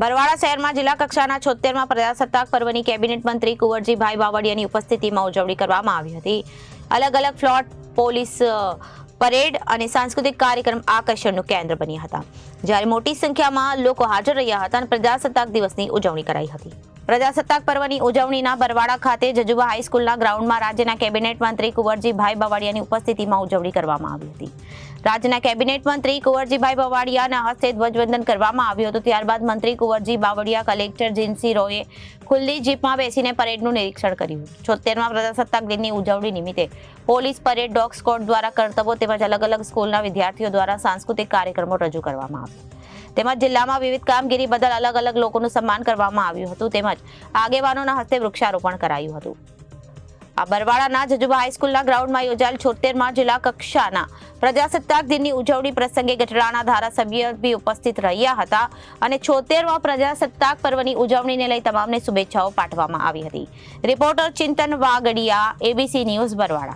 બરવાડા શહેરમાં જિલ્લા કક્ષાના છોતેરમાં પ્રજાસત્તાક પર્વની કેબિનેટ મંત્રી કુંવરજીભાઈ બાવળિયાની ઉપસ્થિતિમાં ઉજવણી કરવામાં આવી હતી. અલગ અલગ ફ્લોટ, પોલીસ પરેડ અને સાંસ્કૃતિક કાર્યક્રમ આકર્ષણનું કેન્દ્ર બન્યા હતા. જ્યારે મોટી સંખ્યામાં લોકો હાજર રહ્યા હતા અને પ્રજાસત્તાક દિવસની ઉજવણી કરાઈ હતી. પ્રજાસત્તાક પર્વની ઉજવણીના બરવાડા ખાતે જજુબા હાઈસ્કૂલના ગ્રાઉન્ડમાં રાજ્યના કેબિનેટ મંત્રી કુંવરજીભાઈ બવાડિયાની ઉપસ્થિતિમાં ઉજવણી કરવામાં આવી હતી. રાજ્યના કેબિનેટ મંત્રી કુંવરજીભાઈ બવાડિયાના હસ્તે ધ્વજવંદન કરવામાં આવ્યું હતું. ત્યારબાદ મંત્રી કુંવરજી બાવળિયા, કલેક્ટર જીન્સી રોએ ખુલ્લી જીપમાં બેસીને પરેડનું નિરીક્ષણ કર્યું છોતેરમાં પ્રજાસત્તાક દિનની ઉજવણી નિમિત્તે પોલીસ પરેડ ડોગ સ્કોડ દ્વારા કરતબો તેમજ અલગ અલગ સ્કૂલના વિદ્યાર્થીઓ દ્વારા સાંસ્કૃતિક કાર્યક્રમો રજૂ કરવામાં આવ્યા. તેમજ જિલ્લામાં વિવિધ કામગીરી બદલ અલગ અલગ લોકોનું સન્માન કરવામાં આવ્યું હતું. તેમજ આગેવાનોના હસ્તે વૃક્ષારોપણ કરાયું હતું. આ બરવાડાના જજુબા હાઈસ્કૂલના ગ્રાઉન્ડમાં યોજાયેલ છોતેરમાં જિલ્લા કક્ષાના પ્રજાસત્તાક દિનની ઉજવણી પ્રસંગે ગઢડાના ધારાસભ્ય બી ઉપસ્થિત રહ્યા હતા અને છોતેરમાં પ્રજાસત્તાક પર્વની ઉજવણીને લઈ તમામને શુભેચ્છાઓ પાઠવવામાં આવી હતી. Reporter Chintan Vagadiya ABC news Barwada